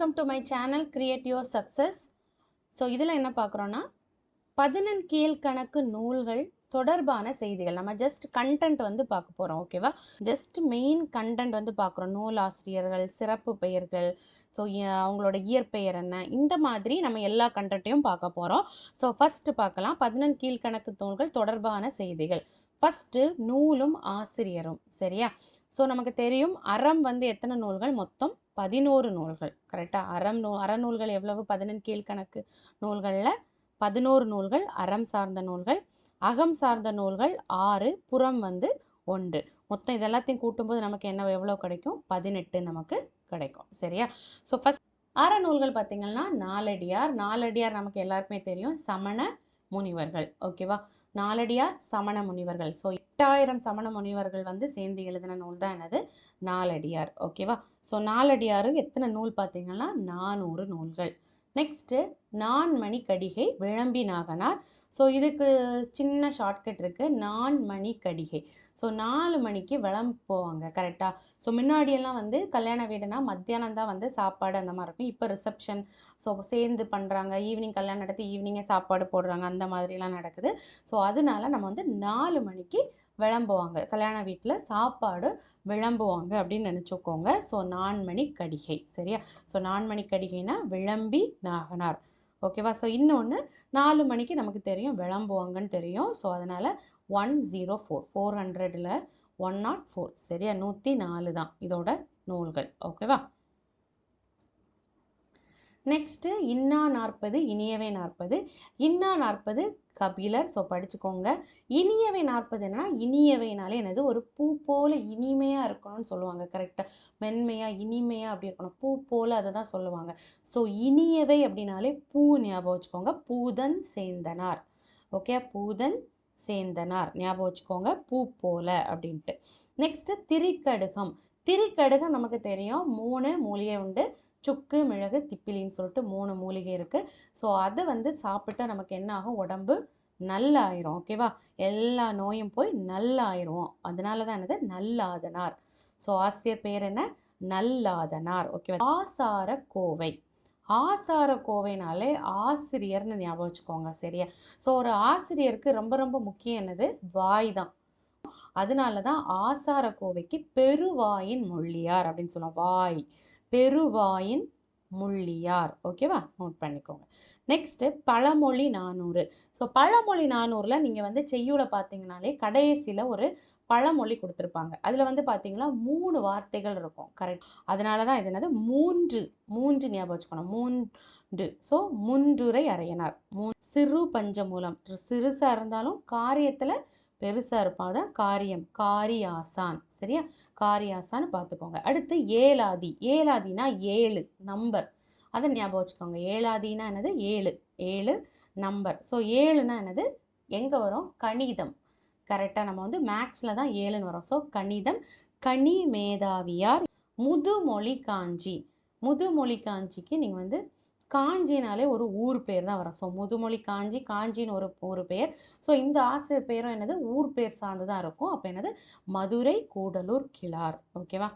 Welcome to my channel create your success so இதில் என்ன பார்க்குறோன்னா பதினெண் கீழ்கணக்கு நூல்கள் தொடர்பான செய்திகள். நம்ம ஜஸ்ட் கண்டென்ட் வந்து பார்க்க போகிறோம் ஓகேவா ஜஸ்ட் மெயின் கண்டென்ட் வந்து பார்க்குறோம். நூல் ஆசிரியர்கள் சிறப்பு பெயர்கள் ஸோ அவங்களோட இயற்பெயர் என்ன? இந்த மாதிரி நம்ம எல்லா கண்டென்ட்டையும் பார்க்க போகிறோம் ஸோ ஃபஸ்ட்டு பார்க்கலாம். பதினெண் கீழ்கணக்கு நூல்கள் தொடர்பான செய்திகள். ஃபஸ்ட்டு நூலும் ஆசிரியரும் சரியா? ஸோ நமக்கு தெரியும் அறம் வந்து எத்தனை நூல்கள் மொத்தம்? பதினோரு நூல்கள். கரெக்டாக அறம் நூ அறநூல்கள் எவ்வளவு? பதினெண் கீழ்கணக்கு நூல்களில் பதினோரு நூல்கள் அறம் சார்ந்த நூல்கள் அகம் சார்ந்த நூல்கள் ஆறு புறம் வந்து ஒன்று. மொத்தம் இது எல்லாத்தையும் கூட்டும்போது நமக்கு என்ன எவ்வளோ கிடைக்கும்? பதினெட்டு நமக்கு கிடைக்கும். சரியா? ஸோ ஃபஸ்ட் அறநூல்கள் பார்த்திங்கன்னா நாலடியார். நாலடியார் நமக்கு எல்லாருக்குமே தெரியும். சமண முனிவர்கள். ஓகேவா நாலடியார் சமண முனிவர்கள். ஸோ எட்டாயிரம் சமண முனிவர்கள் வந்து சேர்ந்து எழுதின நூல் தான் என்னது? நாலடியார். ஓகேவா ஸோ நாலடியாரு எத்தனை நூல் பார்த்தீங்கன்னா? நானூறு நூல்கள். நெக்ஸ்ட்டு நான்மணி கடிகை விளம்பி நாகனார். ஸோ இதுக்கு சின்ன ஷார்ட்கட் இருக்குது நான்மணி கடிகை ஸோ நாலு மணிக்கு விளம்பு போவாங்க கரெக்டாக ஸோ முன்னாடியெல்லாம் வந்து கல்யாண வீடுனா மத்தியானம் தான் வந்து சாப்பாடு அந்த மாதிரி இருக்கும். இப்போ ரிசப்ஷன் ஸோ சேர்ந்து பண்ணுறாங்க ஈவினிங் கல்யாணம் நடத்தி ஈவினிங்கே சாப்பாடு போடுறாங்க. அந்த மாதிரிலாம் நடக்குது. ஸோ அதனால நம்ம வந்து நாலு மணிக்கு விளம்புவாங்க. கல்யாண வீட்டில் சாப்பாடு விளம்புவாங்க அப்படின்னு நினச்சிக்கோங்க. ஸோ நான்மணி கடிகை. சரியா? ஸோ நான்மணி கடிகைனா விளம்பி நாகனார். ஓகேவா? ஸோ இன்னொன்று நாலு மணிக்கு நமக்கு தெரியும் விளம்புவாங்கன்னு தெரியும். ஸோ அதனால் ஒன் ஜீரோ ஃபோர். ஃபோர் ஹண்ட்ரடில் ஒன் நாட் ஃபோர். சரியா? நூற்றி நாலு தான் இதோட நூல்கள். ஓகேவா? நெக்ஸ்ட்டு இன்னா நாற்பது இனியவை நாற்பது. இன்னா நாற்பது கபிலர். ஸோ படிச்சுக்கோங்க. இனியவை நாற்பது என்னன்னா இனியவைனாலே என்னது? ஒரு பூ போல இனிமையாக இருக்கணும்னு சொல்லுவாங்க. கரெக்டாக மென்மையாக இனிமையாக அப்படி இருக்கணும். பூ போல் அதை தான் சொல்லுவாங்க. ஸோ இனியவை அப்படின்னாலே பூ ஞாபகம் வச்சுக்கோங்க. பூதன் சேந்தனார். ஓகே பூதன் சேந்தனார். ஞாபகம் வச்சுக்கோங்க. பூ போல அப்படின்ட்டு. நெக்ஸ்ட்டு திரிக்கடுகம். திரிக்கடுகம் நமக்கு தெரியும். மூணு மூலிகை உண்டு. சுக்கு மிளகு திப்பிலின்னு சொல்லிட்டு மூணு மூலிகை இருக்குது ஸோ அதை வந்து சாப்பிட்டா நமக்கு என்ன ஆகும்? உடம்பு நல்லாயிரும் ஓகேவா எல்லா நோயும் போய் நல்லாயிரும். அதனால தான் என்னது? நல்லாதனார். ஸோ ஆசிரியர் பேர் என்ன? நல்லாதனார் ஓகேவா ஆசார கோவை ஆசார கோவைனாலே ஆசிரியர்னு ஞாபகம் வச்சுக்கோங்க சரியா? ஸோ ஒரு ஆசிரியருக்கு ரொம்ப ரொம்ப முக்கியம் என்னது? வாய் தான். அதனால தான் ஆசார கோவைக்கு பெருவாயின் முள்ளியார் அப்படின்னு சொல்லுவோம் வாய். பெருவாயின் முள்ளியார். ஓகேவா நோட் பண்ணிக்கோங்க. நெக்ஸ்ட்டு பழமொழி நானூறு. ஸோ பழமொழி நானூறில் நீங்கள் வந்து செய்யூல பார்த்தீங்கனாலே கடைசியில் ஒரு பழமொழி கொடுத்துருப்பாங்க. அதில் வந்து பார்த்தீங்கன்னா மூணு வார்த்தைகள் இருக்கும். கரெக்ட் அதனால தான் இது என்னது? மூன்று. மூன்று ஞாபகம் வச்சுக்கணும். மூன்று. ஸோ முன்றுரை அறையனார். மூ சிறு பஞ்சமூலம். சிறுசாக இருந்தாலும் காரியத்தில் பெருசாக இருப்பான் தான் காரியம். காரியாசான். சரியா? காரியாசான்னு பார்த்துக்கோங்க அடுத்து ஏலாதி. ஏலாதினா ஏழு நம்பர் அதை ஞாபகம் வச்சுக்கோங்க. ஏழாதினா என்னது? ஏழு. ஏழு நம்பர் ஸோ ஏழுனா என்னது? எங்கே வரும்? கணிதம். கரெக்டாக நம்ம வந்து மேக்ஸில் தான் ஏழுன்னு வரும். ஸோ கணிதம். கனி மேதாவியார் முதுமொழி காஞ்சி முதுமொழி காஞ்சிக்கு நீங்கள் வந்து காஞ்சினாலே ஒரு ஊர் பேர் தான் வரும். ஸோ முதுமொழி காஞ்சி காஞ்சின்னு ஒரு ஊர் பேர். ஸோ இந்த ஆசிரியர் பேரும் என்னது? ஊர் பேர் சார்ந்து தான் இருக்கும். அப்போ என்னது? மதுரை கூடலூர் கிளார் ஓகேவா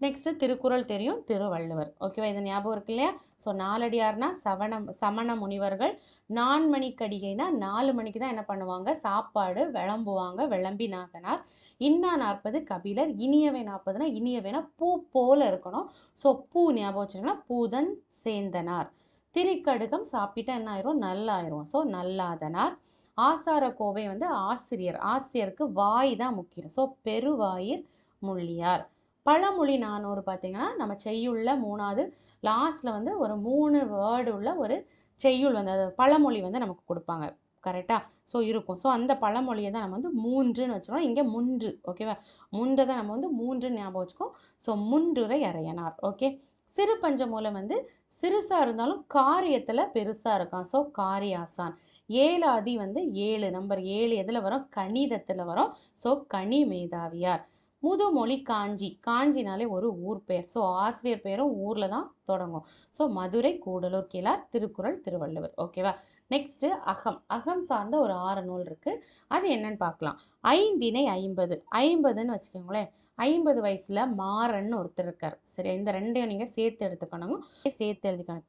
நெக்ஸ்ட்டு திருக்குறள் தெரியும். திருவள்ளுவர். ஓகேவா இது ஞாபகம் இருக்கு இல்லையா? ஸோ நாலடியார்னா சவணம் சமண முனிவர்கள். நான்மணிக்கடிகைனா நாலு மணிக்கு தான் என்ன பண்ணுவாங்க? சாப்பாடு விளம்புவாங்க. விளம்பி நாகனார் இன்னா நாற்பது கபிலர். இனியவை நாற்பதுனா இனியவைனா பூ போல இருக்கணும். ஸோ பூ ஞாபகம் வச்சுருக்கோம்னா பூதன் சேந்தனார். திரிக்கடுகம் சாப்பிட்டா என்ன ஆயிரும்? நல்லாயிரும். ஸோ நல்லாதனார். ஆசார கோவை வந்து ஆசிரியர். ஆசிரியருக்கு வாய் தான் முக்கியம். ஸோ பெருவாயிர் முள்ளியார். பழமொழி நானூறு பார்த்தீங்கன்னா நம்ம செய்யுள்ள மூணாவது லாஸ்ட்டில் வந்து ஒரு மூணு வேர்டு உள்ள ஒரு செய்யுள் வந்து அது பழமொழி வந்து நமக்கு கொடுப்பாங்க. கரெக்டாக ஸோ இருக்கும். ஸோ அந்த பழமொழியை தான் நம்ம வந்து மூன்றுன்னு வச்சுருக்கோம். இங்கே முன்று. ஓகேவா முன்றை தான் நம்ம வந்து மூன்று ஞாபகம் வச்சுக்கோம். ஸோ முன்றுரை அறையனார். ஓகே சிறு பஞ்ச மூலம் வந்து சிறுசாக இருந்தாலும் காரியத்தில் பெருசாக இருக்கான். ஸோ காரியாசான். ஏழாதி வந்து ஏழு நம்பர் ஏழு எதில் வரும்? கணிதத்தில் வரும். ஸோ கனி மேதாவியார் முதுமொழி காஞ்சி. காஞ்சினாலே ஒரு ஊர் பெயர். ஸோ ஆசிரியர் பெயரும் ஊரில் தான் தொடங்கும். ஸோ மதுரை கூடலூர் கிளார் திருக்குறள் திருவள்ளுவர். ஓகேவா நெக்ஸ்ட்டு அகம். அகம் சார்ந்த ஒரு ஆறு நூல் இருக்குது அது என்னன்னு பார்க்கலாம். ஐந்தினை ஐம்பது. ஐம்பதுன்னு வச்சுக்கோங்களேன். ஐம்பது வயசில் மாறன்னு ஒருத்தர் இருக்கார். சரி இந்த ரெண்டையும் நீங்கள் சேர்த்து எடுத்துக்கணும். சேர்த்து எழுதிக்கணும்.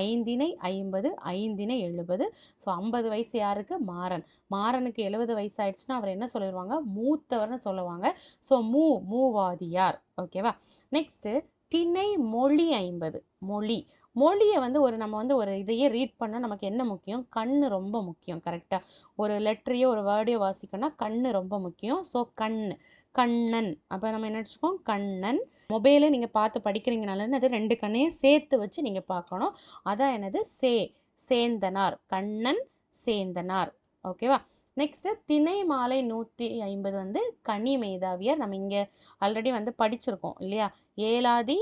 ஐந்தினை ஐம்பது ஐந்தினை எழுபது. ஸோ ஐம்பது வயசு யாருக்கு? மாறன். மாறனுக்கு எழுபது வயசு ஆயிடுச்சுன்னா அவர் என்ன சொல்லிடுவாங்க மூத்தவர்னு சொல்லுவாங்க. ஸோ மூ மூவாதியார். ஓகேவா நெக்ஸ்ட்டு திணை மொழி ஐம்பது. மொழி. மொழியை வந்து ஒரு நம்ம வந்து ஒரு இதையே ரீட் பண்ணால் நமக்கு என்ன முக்கியம்? கண் ரொம்ப முக்கியம் கரெக்டாக ஒரு லெட்டரையோ ஒரு வேர்டையோ வாசிக்கணும்னா கண் ரொம்ப முக்கியம். ஸோ கண் கண்ணன். அப்போ நம்ம என்ன வச்சுக்கோம் கண்ணன். மொபைலே நீங்கள் பார்த்து படிக்கிறீங்கனால அது ரெண்டு கண்ணையும் சேர்த்து வச்சு நீங்கள் பார்க்கணும். அதான் என்னது? சே. சேந்தனார். கண்ணன் சேந்தனார். ஓகேவா நெக்ஸ்ட்டு திணை மாலை நூற்றி ஐம்பது வந்து கனி மேதாவியர் நம்ம இங்கே ஆல்ரெடி வந்து படிச்சிருக்கோம் இல்லையா? ஏலாதி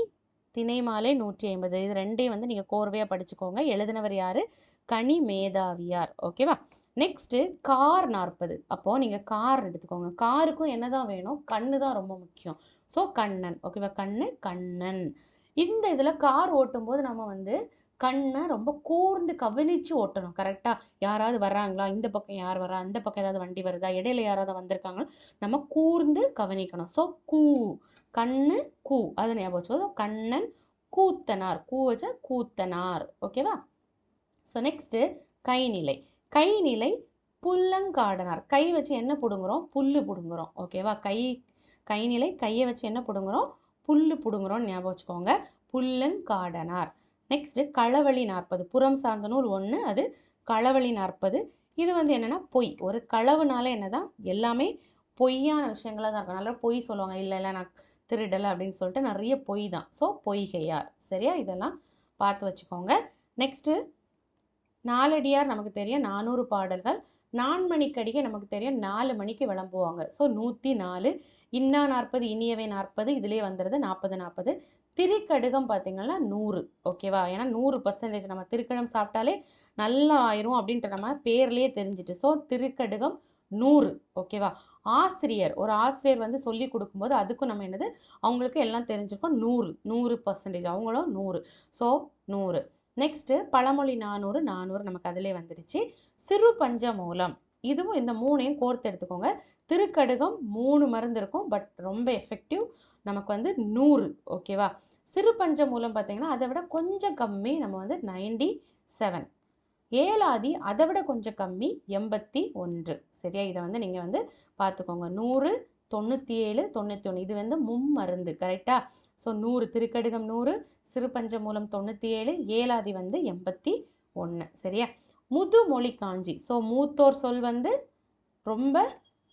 திணை மாலை நூற்றி ஐம்பது. இது ரெண்டையும் வந்து நீங்கள் கோர்வையாக படிச்சுக்கோங்க. எழுதினவர் யார்? கனி மேதாவியார். ஓகேவா நெக்ஸ்ட்டு கார் நாற்பது. அப்போது நீங்கள் கார் எடுத்துக்கோங்க. காருக்கும் என்ன தான் வேணும்? கண்ணு தான் ரொம்ப முக்கியம். ஸோ கண்ணன். ஓகேவா கண்ணு கண்ணன். இந்த இதில் கார் ஓட்டும்போது நம்ம வந்து கண்ணை ரொம்ப கூர்ந்து கவனித்து ஓட்டணும். கரெக்டாக யாராவது வர்றாங்களா? இந்த பக்கம் யார் வரா அந்த பக்கம் ஏதாவது வண்டி வருதா? இடையில யாராவது வந்திருக்காங்களோ? நம்ம கூர்ந்து கவனிக்கணும். ஸோ கூ கண்ணு கூ. அது ஞாபகம் வச்சுக்கோ. கண்ணன் கூத்தனார். கூ வச்சா கூத்தனார். ஓகேவா ஸோ நெக்ஸ்ட்டு கைநிலை. கைநிலை புல்லங்காடனார். கை வச்சு என்ன பிடுங்குறோம்? புல்லு பிடுங்குறோம். ஓகேவா கை கைநிலை கையை வச்சு என்ன பிடுங்குறோம்? புல்லு பிடுங்குறோம்னு ஞாபகம் வச்சுக்கோங்க. புல்லங்காடனார். நெக்ஸ்ட்டு களவழி நாற்பது புறம் சார்ந்த நூல் ஒன்று அது களவழி நாற்பது. இது வந்து என்னென்னா பொய். ஒரு களவுனால என்னதான் எல்லாமே பொய்யான விஷயங்களாக தான் இருக்கும். நல்லா பொய் சொல்லுவாங்க. இல்லை இல்லை நான் திருடலை அப்படின்னு சொல்லிட்டு நிறைய பொய் தான். ஸோ பொய்கையார். சரியா? இதெல்லாம் பார்த்து வச்சுக்கோங்க. நெக்ஸ்ட்டு நாலடியார் நமக்கு தெரியும் நானூறு பாடல்கள். நான்மணிக்கடிகை நமக்கு தெரியும் நாலு மணிக்கு விளம்புவாங்க. ஸோ நூற்றி நாலு இன்னா நாற்பது இனியவை நாற்பது இதுலேயே வந்துடுது நாற்பது நாற்பது திரிக்கடுகம் பார்த்திங்கன்னா நூறு ஓகேவா ஏன்னா நூறு பர்சன்டேஜ் நம்ம திருக்கடம் சாப்பிட்டாலே நல்லா ஆயிரும் அப்படின்ற நம்ம பேர்லேயே தெரிஞ்சுட்டு. ஸோ திருக்கடுகம் நூறு ஓகேவா ஆசிரியர் ஒரு ஆசிரியர் வந்து சொல்லி கொடுக்கும்போது அதுக்கும் நம்ம என்னது? அவங்களுக்கு எல்லாம் தெரிஞ்சிருக்கோம் நூறு நூறு பர்சன்டேஜ் அவங்களும் நூறு. ஸோ நூறு. நெக்ஸ்ட்டு பழமொழி நானூறு நானூறு நமக்கு அதிலே வந்துடுச்சு. சிறு பஞ்ச மூலம் இதுவும் இந்த மூணையும் கோர்த்து எடுத்துக்கோங்க. திருக்கடுகம் மூணு மருந்து இருக்கும் பட் ரொம்ப எஃபெக்டிவ் நமக்கு வந்து நூறு ஓகேவா சிறு பஞ்ச மூலம் பார்த்தீங்கன்னா அதை விட கொஞ்சம் கம்மி நம்ம வந்து நைன்டி செவன் ஏலாதி அதை விட கொஞ்சம் கம்மி எண்பத்தி ஒன்று. சரியா? இதை வந்து நீங்கள் வந்து பார்த்துக்கோங்க. நூறு தொண்ணூற்றி ஏழு தொண்ணூற்றி ஒன்று இது வந்து மும்மருந்து கரெக்டாக ஸோ நூறு திருக்கடுகம் நூறு சிறுபஞ்ச மூலம் தொண்ணூற்றி ஏழு ஏழாதி வந்து எண்பத்தி ஒன்று சரியா? முதுமொழி காஞ்சி ஸோ மூத்தோர் சொல் வந்து ரொம்ப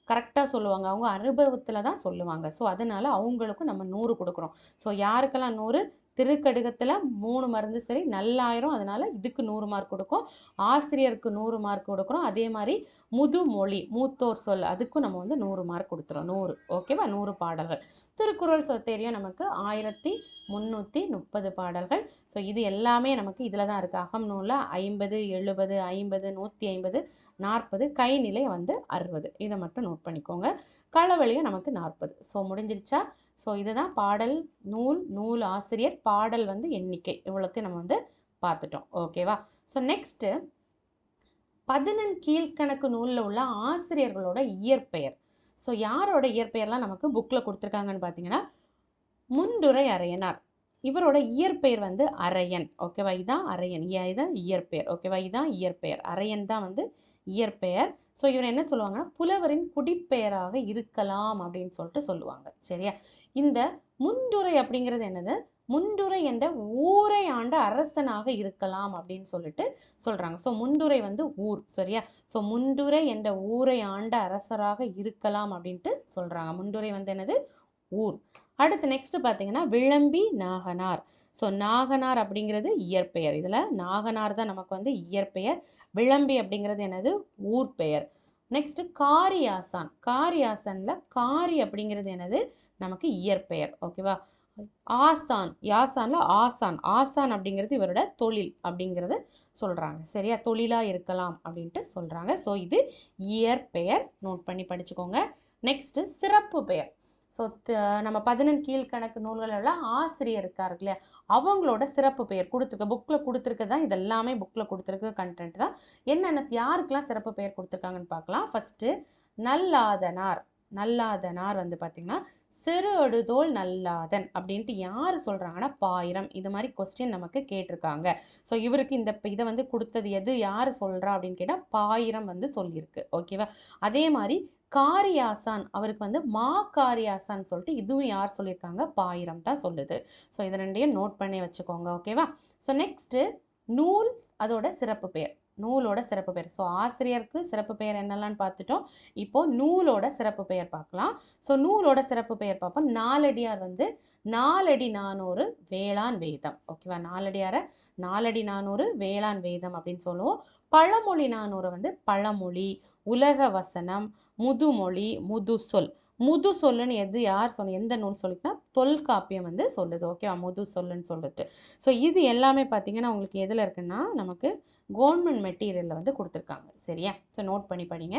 கரெக்டாக சொல்லுவாங்க. அவங்க அனுபவத்தில் தான் சொல்லுவாங்க. ஸோ அதனால் அவங்களுக்கும் நம்ம நூறு கொடுக்குறோம். ஸோ யாருக்கெல்லாம் நூறு? திருக்கடுகத்தில் மூணு மருந்து சரி நல்லாயிரும் அதனால் இதுக்கு நூறு மார்க் கொடுக்கும். ஆசிரியருக்கு நூறு மார்க் கொடுக்குறோம். அதே மாதிரி முதுமொழி மூத்தோர் சொல் அதுக்கும் நம்ம வந்து நூறு மார்க் கொடுத்துறோம். நூறு ஓகேவா நூறு பாடல்கள். திருக்குறள் சொத்தேரியம் தெரியும் நமக்கு ஆயிரத்தி முந்நூற்றி முப்பது பாடல்கள். ஸோ இது எல்லாமே நமக்கு இதில் தான் இருக்குது அகம் நூலில் ஐம்பது எழுபது ஐம்பது நூற்றி ஐம்பது நாற்பது கைநிலை வந்து அறுபது. இதை மட்டும் நோட் பண்ணிக்கோங்க. களவழியும் நமக்கு நாற்பது. ஸோ முடிஞ்சிருச்சா? ஸோ இதுதான் பாடல் நூல் நூல் ஆசிரியர் பாடல் வந்து எண்ணிக்கை. இவ்வளோத்தையும் நம்ம வந்து பார்த்துட்டோம். ஓகேவா ஸோ நெக்ஸ்ட்டு பதினெண் கீழ்கணக்கு நூலில் உள்ள ஆசிரியர்களோட இயற்பெயர். ஸோ யாரோட இயற்பெயர்லாம் நமக்கு புக்கில் கொடுத்துருக்காங்கன்னு பார்த்தீங்கன்னா முண்டுரை அரையனார் இவரோட இயற்பெயர் வந்து அரையன். ஓகேவா இதான் அரையன். இதான் இயற்பெயர். ஓகேவா இதான் இயற்பெயர். அரையன் தான் வந்து இயற்பெயர். ஸோ இவர் என்ன சொல்லுவாங்கன்னா புலவரின் குடிப்பெயராக இருக்கலாம் அப்படின்னு சொல்லிட்டு சொல்லுவாங்க. சரியா? இந்த முந்துரை அப்படிங்கிறது என்னது? முண்டுரை என்ற ஊரை ஆண்ட அரசனாக இருக்கலாம் அப்படின்னு சொல்லிட்டு சொல்றாங்க. ஸோ முண்டுரை வந்து ஊர். சரியா? ஸோ முண்டுரை என்ற ஊரை ஆண்ட அரசராக இருக்கலாம் அப்படின்ட்டு சொல்றாங்க. முண்டுரை வந்து என்னது? ஊர். அடுத்து நெக்ஸ்ட்டு பார்த்தீங்கன்னா விளம்பி நாகனார். ஸோ நாகனார் அப்படிங்கிறது இயற்பெயர். இதில் நாகனார் தான் நமக்கு வந்து இயற்பெயர். விளம்பி அப்படிங்கிறது என்னது? ஊர் பெயர். நெக்ஸ்ட்டு காரியாசான். காரியாசனில் காரி அப்படிங்கிறது என்னது? நமக்கு இயற்பெயர். ஓகேவா ஆசான். யாசான்ல ஆசான். ஆசான் அப்படிங்கிறது இவரோட தொழில் அப்படிங்கிறது சொல்கிறாங்க சரியா? தொழிலாக இருக்கலாம் அப்படின்ட்டு சொல்கிறாங்க ஸோ இது இயற்பெயர். நோட் பண்ணி படிச்சுக்கோங்க. நெக்ஸ்ட்டு சிறப்பு பெயர். ஸோ நம்ம பதினெண் கீழ்கணக்கு நூல்களில் ஆசிரியர் இருக்காரு இல்லையா அவங்களோட சிறப்பு பெயர் கொடுத்துருக்க புக்கில் கொடுத்துருக்க தான் இது எல்லாமே புக்கில் கொடுத்துருக்க கண்டென்ட் தான். என்னென்ன யாருக்கெல்லாம் சிறப்பு பெயர் கொடுத்துருக்காங்கன்னு பார்க்கலாம் ஃபஸ்ட்டு நல்லாதனார். நல்லாதனார் வந்து பார்த்திங்கன்னா சிறு அடுதோல் நல்லாதன் அப்படின்ட்டு யார் சொல்கிறாங்கன்னா பாயிரம். இது மாதிரி கொஸ்டின் நமக்கு கேட்டிருக்காங்க. ஸோ இவருக்கு இந்த இதை வந்து கொடுத்தது எது? யார் சொல்கிறா அப்படின்னு கேட்டால் பாயிரம் வந்து சொல்லியிருக்கு. ஓகேவா அதே மாதிரி காரியாசான் அவருக்கு வந்து மா காரியாசான் சொல்லிட்டு இதுவும் யார் சொல்லியிருக்காங்க? பாயிரம் தான் சொல்லுது. ஸோ இதை ரெண்டையும் நோட் பண்ணி வச்சுக்கோங்க ஓகேவா ஸோ நெக்ஸ்ட்டு நூல் அதோட சிறப்பு பெயர். நூலோட சிறப்பு பெயர். ஸோ ஆசிரியருக்கு சிறப்பு பெயர் என்னெல்லாம்னு பார்த்துட்டோம். இப்போது நூலோட சிறப்பு பெயர் பார்க்கலாம். ஸோ நூலோட சிறப்பு பெயர் பார்ப்போம். நாலடியார் வந்து நாலடி நானூறு வேளாண் வேதம். ஓகேவா நாலடியாரை நாலடி நானூறு வேளாண் வேதம் அப்படின்னு சொல்லுவோம். பழமொழி நானூறு வந்து பழமொழி உலக வசனம் முதுமொழி முதுசொல். முது சொல்லுன்னு எது யார் சொன்ன எந்த நூல் சொல்லிட்டுனா தொல்காப்பியம் வந்து சொல்லுது. ஓகேவா முது சொல்லுன்னு சொல்லிட்டு. ஸோ இது எல்லாமே பார்த்தீங்கன்னா உங்களுக்கு எதில் இருக்குன்னா நமக்கு கவர்மெண்ட் மெட்டீரியலில் வந்து கொடுத்துருக்காங்க. சரியா? ஸோ நோட் பண்ணி படிங்க.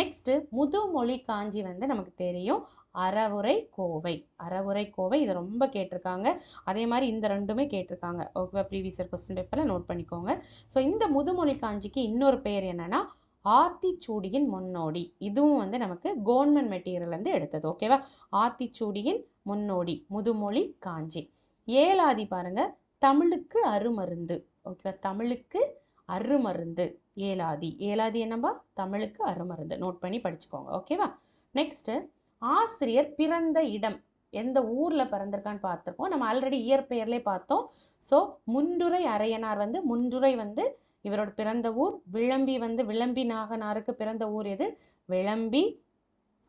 நெக்ஸ்ட்டு முதுமொழி காஞ்சி வந்து நமக்கு தெரியும். அறவுரை கோவை. அறவுரை கோவை இதை ரொம்ப கேட்டிருக்காங்க. அதே மாதிரி இந்த ரெண்டுமே கேட்டிருக்காங்க. ஓகேவா ப்ரீவியஸ் இயர் கொஸ்டின் பேப்பரில் நோட் பண்ணிக்கோங்க. ஸோ இந்த முதுமொழி காஞ்சிக்கு இன்னொரு பேர் என்னென்னா ஆத்திச்சூடியின் முன்னோடி. இதுவும் வந்து நமக்கு கவர்மெண்ட் மெட்டீரியல்லேருந்து எடுத்தது ஓகேவா ஆத்திச்சூடியின் முன்னோடி முதுமொழி காஞ்சி. ஏழாதி பாருங்க தமிழுக்கு அருமருந்து ஓகேவா தமிழுக்கு அருமருந்து ஏலாதி ஏலாதி என்னப்பா தமிழுக்கு அருமருந்து. நோட் பண்ணி படிச்சுக்கோங்க ஓகேவா நெக்ஸ்ட்டு ஆசிரியர் பிறந்த இடம். எந்த ஊரில் பிறந்திருக்கான்னு பார்த்துருக்கோம் நம்ம ஆல்ரெடி இயற்பெயர்லேயே பார்த்தோம். ஸோ முன்றுரை அரையனார் வந்து முன்றுரை வந்து இவரோட பிறந்த ஊர் விளம்பி வந்து விளம்பி நாகனாருக்கு பிறந்த ஊர் எது? விளம்பி.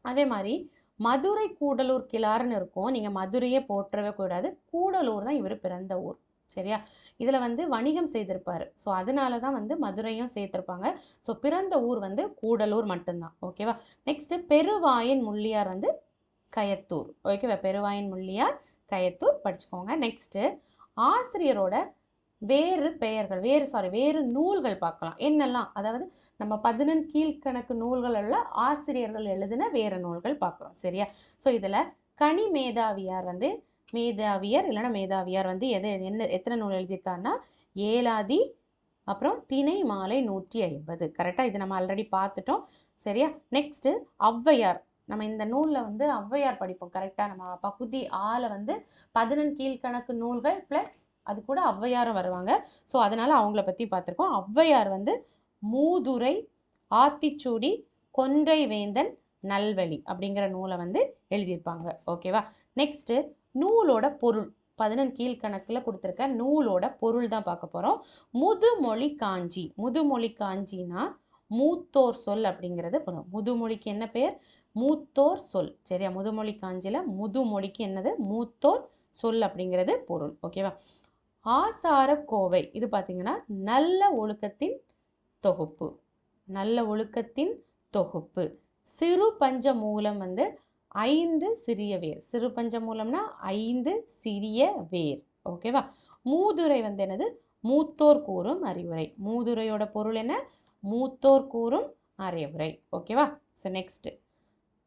அதே மாதிரி மதுரை கூடலூர் கிளார்னு இருக்கும். நீங்கள் மதுரையே போற்றவே கூடாது. கூடலூர் தான் இவர் பிறந்த ஊர். சரியா? இதில் வந்து வணிகம் செய்திருப்பார். ஸோ அதனால தான் வந்து மதுரையும் சேர்த்துருப்பாங்க. ஸோ பிறந்த ஊர் வந்து கூடலூர் மட்டும்தான். ஓகேவா நெக்ஸ்ட்டு பெருவாயின் முள்ளியார் வந்து கயத்தூர். ஓகேவா பெருவாயின் முள்ளியார் கயத்தூர். படிச்சுக்கோங்க. நெக்ஸ்ட்டு ஆசிரியரோட வேறு பெயர்கள் வேறு சாரி வேறு நூல்கள் பார்க்கலாம். என்னெல்லாம்? அதாவது நம்ம பதினெண் கீழ்கணக்கு நூல்கள் எல்லாம் ஆசிரியர்கள் எழுதின வேறு நூல்கள் பார்க்குறோம் சரியா? ஸோ இதில் கனி மேதாவியார் வந்து மேதாவியர் இல்லைன்னா மேதாவியார் வந்து எது என்ன எத்தனை நூல் எழுதியிருக்காருன்னா ஏலாதி அப்புறம் திணை மாலை நூற்றி ஐம்பது. கரெக்டாக இது நம்ம ஆல்ரெடி பார்த்துட்டோம் சரியா? நெக்ஸ்ட்டு ஔவையார். நம்ம இந்த நூலில் வந்து ஔவையார் படிப்போம் கரெக்டாக நம்ம பகுதி ஆல வந்து பதினெண் கீழ்கணக்கு நூல்கள் ப்ளஸ் அது கூட ஔவையாரும் வருவாங்க. ஸோ அதனால் அவங்கள பற்றி பார்த்துருக்கோம். ஔவையார் வந்து மூதுரை ஆத்திச்சூடி கொன்றை வேந்தன் நல்வழி அப்படிங்கிற நூலை வந்து எழுதியிருப்பாங்க. ஓகேவா நெக்ஸ்ட்டு நூலோட பொருள். பதினெண் கீழ்கணக்கில் கொடுத்துருக்க நூலோட பொருள் தான் பார்க்க போகிறோம் முதுமொழி காஞ்சி. முதுமொழி காஞ்சினா மூத்தோர் சொல் அப்படிங்கிறது முதுமொழிக்கு என்ன பெயர்? மூத்தோர் சொல். சரியா? முதுமொழி காஞ்சியில் முதுமொழிக்கு என்னது? மூத்தோர் சொல் அப்படிங்கிறது பொருள். ஓகேவா ஆசார கோவை இது பார்த்தீங்கன்னா நல்ல ஒழுக்கத்தின் தொகுப்பு. நல்ல ஒழுக்கத்தின் தொகுப்பு. சிறு பஞ்ச மூலம் வந்து ஐந்து சிறிய வேர். சிறு பஞ்ச மூலம்னா ஐந்து சிறிய வேர். ஓகேவா மூதுரை வந்து என்னது? மூத்தோர் கூறும் அறிவுரை. மூதுரையோட பொருள் என்ன? மூத்தோர் கூறும் அறிவுரை. ஓகேவா ஸோ நெக்ஸ்ட்டு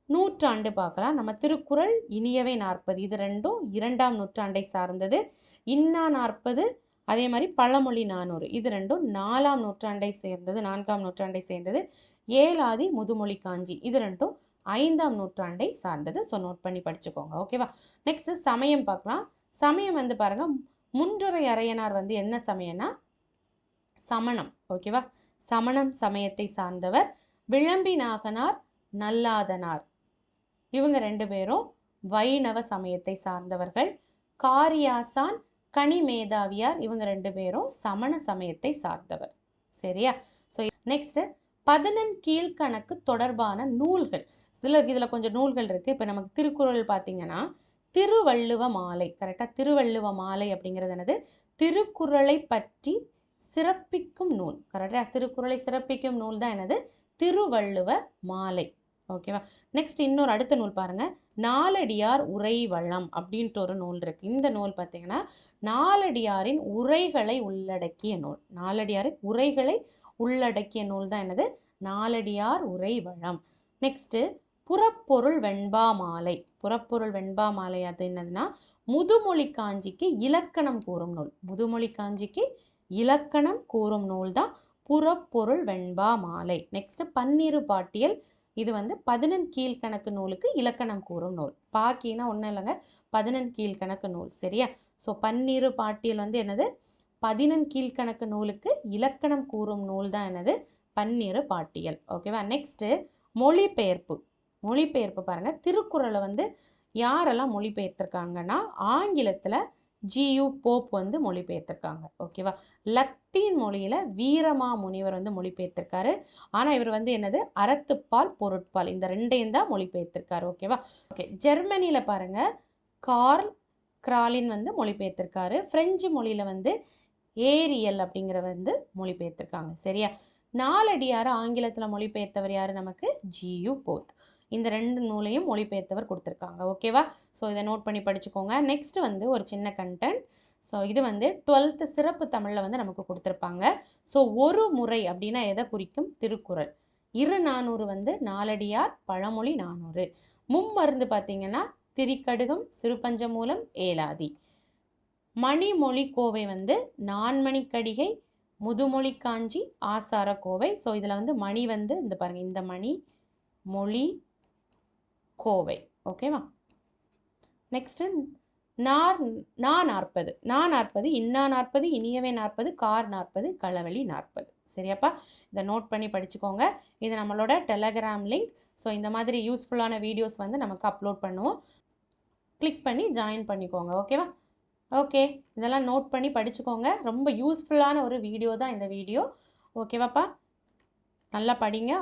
நூற்றாண்டு பார்க்கலாம். நம்ம திருக்குறள் இனியவை நாற்பது. இது ரெண்டும் இரண்டாம் நூற்றாண்டை சார்ந்தது. இன்னா நாற்பது அதே மாதிரி பழமொழி நானூறு. இது ரெண்டும் நாலாம் நூற்றாண்டை சேர்ந்தது நான்காம் நூற்றாண்டை சேர்ந்தது. ஏலாதி முதுமொழி காஞ்சி. இது ரெண்டும் ஐந்தாம் நூற்றாண்டை சார்ந்தது. ஸோ நோட் பண்ணி படிச்சுக்கோங்க. ஓகேவா நெக்ஸ்ட் சமயம் பார்க்கலாம். சமயம் வந்து பாருங்க முன்றுரை அறையனார் வந்து என்ன சமயம்னா? சமணம். ஓகேவா சமணம் சமயத்தை சார்ந்தவர். விளம்பி நாகனார் நல்லாதனார். இவங்க ரெண்டு பேரும் வைணவ சமயத்தை சார்ந்தவர்கள். காரியாசான் கனி மேதாவியார் இவங்க ரெண்டு பேரும் சமண சமயத்தை சார்ந்தவர். சரியா? ஸோ நெக்ஸ்ட் பதினெண் கீழ்கணக்கு தொடர்பான நூல்கள். இதில் இதில் கொஞ்சம் நூல்கள் இருக்குது இப்போ நமக்கு திருக்குறள் பார்த்தீங்கன்னா திருவள்ளுவ மாலை. கரெக்டாக திருவள்ளுவ மாலை அப்படிங்கிறது என்னது? திருக்குறளை பற்றி சிறப்பிக்கும் நூல். கரெக்டாக திருக்குறளை சிறப்பிக்கும் நூல் தான் என்னது? திருவள்ளுவ மாலை. ஓகேவா? நெக்ஸ்ட் இன்னொரு அடுத்த நூல் பாருங்க. நாலடியார் உரை வளம் அப்படின்ட்டு ஒரு நூல் இருக்குது இந்த நூல் பார்த்தீங்கன்னா நாலடியாரின் உரைகளை உள்ளடக்கிய நூல். நாலடியாரின் உரைகளை உள்ளடக்கிய நூல் தான் என்னது? நாலடியார் உரை வளம் நெக்ஸ்ட்டு புறப்பொருள் வெண்பா மாலை. புறப்பொருள் வெண்பா மாலை அது என்னதுன்னா முதுமொழி காஞ்சிக்கு இலக்கணம் கூறும் நூல். முதுமொழி காஞ்சிக்கு இலக்கணம் கூறும் நூல் தான் புறப்பொருள் வெண்பா மாலை. நெக்ஸ்ட் பன்னிரு பாட்டியல் இது வந்து பதினெண் கீழ்கணக்கு நூலுக்கு இலக்கணம் கூறும் நூல். பாக்கினா ஒன்றும் இல்லைங்க பதினெண் கீழ்கணக்கு நூல் சரியா? ஸோ பன்னிரு பாட்டியல் வந்து என்னது? பதினெண் கீழ்கணக்கு நூலுக்கு இலக்கணம் கூறும் நூல் தான் என்னது? பன்னிரு பாட்டியல். ஓகேவா நெக்ஸ்ட்டு மொழிபெயர்ப்பு. மொழிபெயர்ப்பு பாருங்கள் திருக்குறளை வந்து யாரெல்லாம் மொழிபெயர்த்திருக்காங்கன்னா ஆங்கிலத்தில் ஜியு போப் வந்து மொழிபெயர்த்திருக்காங்க. ஓகேவா லத்தீன் மொழியில் வீரமா முனிவர் வந்து மொழிபெயர்த்திருக்காரு. ஆனால் இவர் வந்து என்னது? அறத்துப்பால் பொருட்பால். இந்த ரெண்டையும் தான் மொழிபெயர்த்திருக்காரு. ஓகேவா ஓகே ஜெர்மனியில் பாருங்க. கார்ல் கிராலின் வந்து மொழிபெயர்த்திருக்காரு. ஃப்ரெஞ்சு மொழியில் வந்து ஏரியல் அப்படிங்கிற வந்து மொழிபெயர்த்திருக்காங்க. சரியா? நாலடியார் ஆங்கிலத்தில் மொழிபெயர்த்தவர் யார் நமக்கு? ஜியு போத் இந்த ரெண்டு நூலையும் மொழிபெயர்த்தவர் கொடுத்துருக்காங்க. ஓகேவா ஸோ இதை நோட் பண்ணி படிச்சுக்கோங்க. நெக்ஸ்ட் வந்து ஒரு சின்ன கண்டென்ட் ஸோ இது வந்து டுவெல்த்து சிறப்பு தமிழில் வந்து நமக்கு கொடுத்துருப்பாங்க. ஸோ ஒரு முறை அப்படின்னா எதை குறிக்கும்? திருக்குறள். இரு நானூறு வந்து நாலடியார் பழமொழி நானூறு. மும்மருந்து பார்த்தீங்கன்னா திரிக்கடுகம் சிறுபஞ்சமூலம் ஏலாதி. மணிமொழி கோவை வந்து நான்மணிக்கடிகை முதுமொழி காஞ்சி ஆசார கோவை ஸோ இதில் வந்து மணி வந்து இந்த பாருங்கள் இந்த மணி மொழி கோவை. ஓகேவா நெக்ஸ்ட்டு நார் நா நாற்பது. நா நாற்பது இன்னா நாற்பது இனியவே நாற்பது கார் நாற்பது களவழி நாற்பது. சரியாப்பா? இதை நோட் பண்ணி படிச்சுக்கோங்க. இது நம்மளோட டெலகிராம் லிங்க் ஸோ இந்த மாதிரி யூஸ்ஃபுல்லான வீடியோஸ் வந்து நமக்கு அப்லோட் பண்ணுவோம். கிளிக் பண்ணி ஜாயின் பண்ணிக்கோங்க. ஓகேவா ஓகே இதெல்லாம் நோட் பண்ணி படிச்சுக்கோங்க. ரொம்ப யூஸ்ஃபுல்லான ஒரு வீடியோ தான் இந்த வீடியோ ஓகேவாப்பா நல்லா படிங்க.